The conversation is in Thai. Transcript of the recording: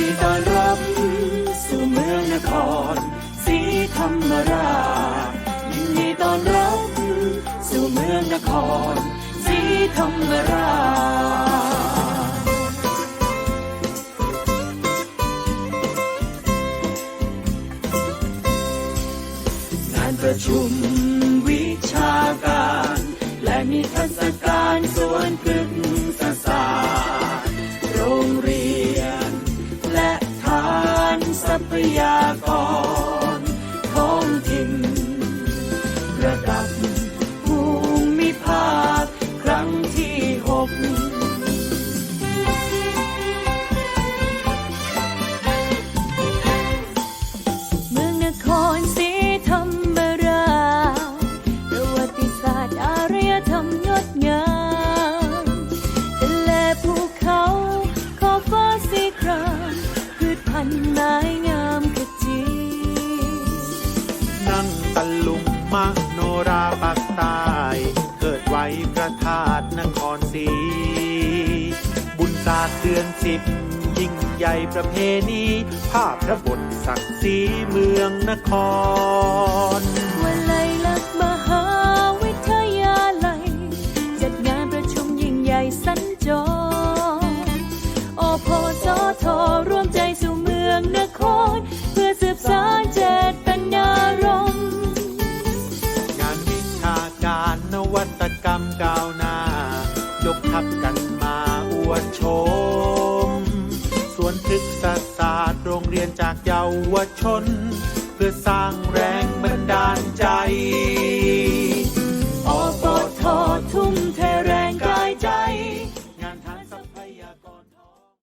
นดีต้อนรับสู่เมืองนครศรีธรรมราชยินดีต้อนรับสู่เมืองนครศรีธรรมราชงานประชุม พยากร โนราปากใต้เกิดไว้พระธาตุนครศรีบุญศาสตร์เดือนสิบยิ่งใหญ่ประเพณีภาพพระบทศักดิ์ศรีเมืองนครวันไลลักมหาวิทยาลัย จัดงานประชุมยิ่งใหญ่สัญจรอพสทร่วม ตกรรมก้าวหน้ายกทัพกันมาอวดชมสวนพฤกษศาสตร์โรงเรียนจากเยาวชน เพื่อสร้างแรงบันดาลใจ